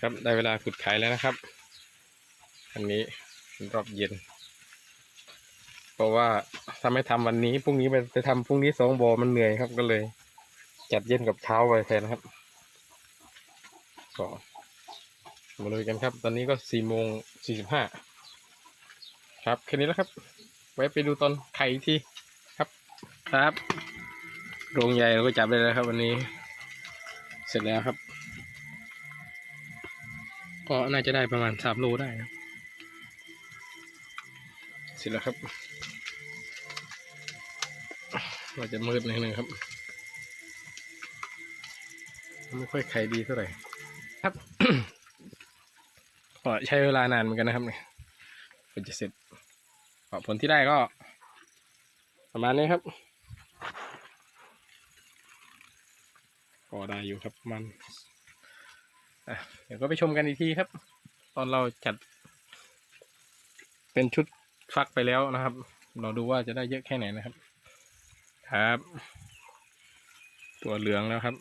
ครับได้เวลาขุดไขายแล้วนะครับ อันนี้รอบเย็น เพราะว่าถ้าไม่ทำวันนี้พรุ่งนี้ไปไปทำพรุ่งนี้สองบอมันเหนื่อยครับก็เลย จัดเย็นกับเช้าไว้แทนนะครับก็มาเลยกันครับ ตอนนี้ก็สี่โมงสี่สิบห้าครับแค่นี้แล้วครับ ไว้ไปดูตอนไข่อีกทีครับครับโรงใหญ่เราก็จับได้แล้วครับ วันนี้ เสร็จแล้วครับ ก็น่าจะได้ประมาณสามโลได้นะเสร็จแล้วครับเราจะมืดนิดนึงครับ ไม่ค่อยไขดีเท่าไหร่ครับก็ใช้เวลานานเหมือนกันนะครับเนี่ยกว่าจะเสร็จก็ผลที่ได้ก็ ประมาณนี้ครับก็ได้อยู่ครับมันอะ เดี๋ยวก็ไปชมกันอีกทีครับ ตอนเราจัด เป็นชุดฟักไปแล้วนะครับ เราดูว่าจะได้เยอะแค่ไหนนะครับ ครับ ตัวเหลืองแล้วครับ